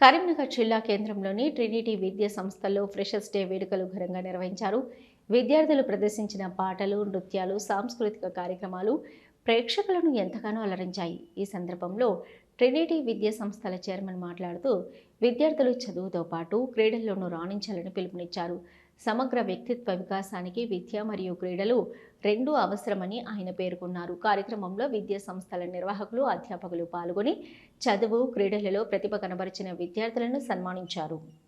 కరీంనగర్ జిల్లా కేంద్రంలోని ట్రినిటీ విద్యా సంస్థల్లో ఫ్రెషర్స్ డే వేడుకలు ఘనంగా నిర్వహించారు. విద్యార్థులు ప్రదర్శించిన పాటలు నృత్యాలు సాంస్కృతిక కార్యక్రమాలు ప్రేక్షకులను ఎంతగానో అలరించాయి. ఈ సందర్భంలో ట్రినిటీ విద్యా సంస్థల చైర్మన్ మాట్లాడుతూ విద్యార్థులు చదువుతో పాటు క్రీడల్లోనూ రాణించాలని పిలుపునిచ్చారు. సమగ్ర వ్యక్తిత్వ వికాసానికి విద్య మరియు క్రీడలు రెండూ అవసరమని ఆయన పేర్కొన్నారు. కార్యక్రమంలో విద్యా సంస్థల నిర్వాహకులు అధ్యాపకులు పాల్గొని చదువు క్రీడలలో ప్రతిభ కనబరిచిన విద్యార్థులను సన్మానించారు.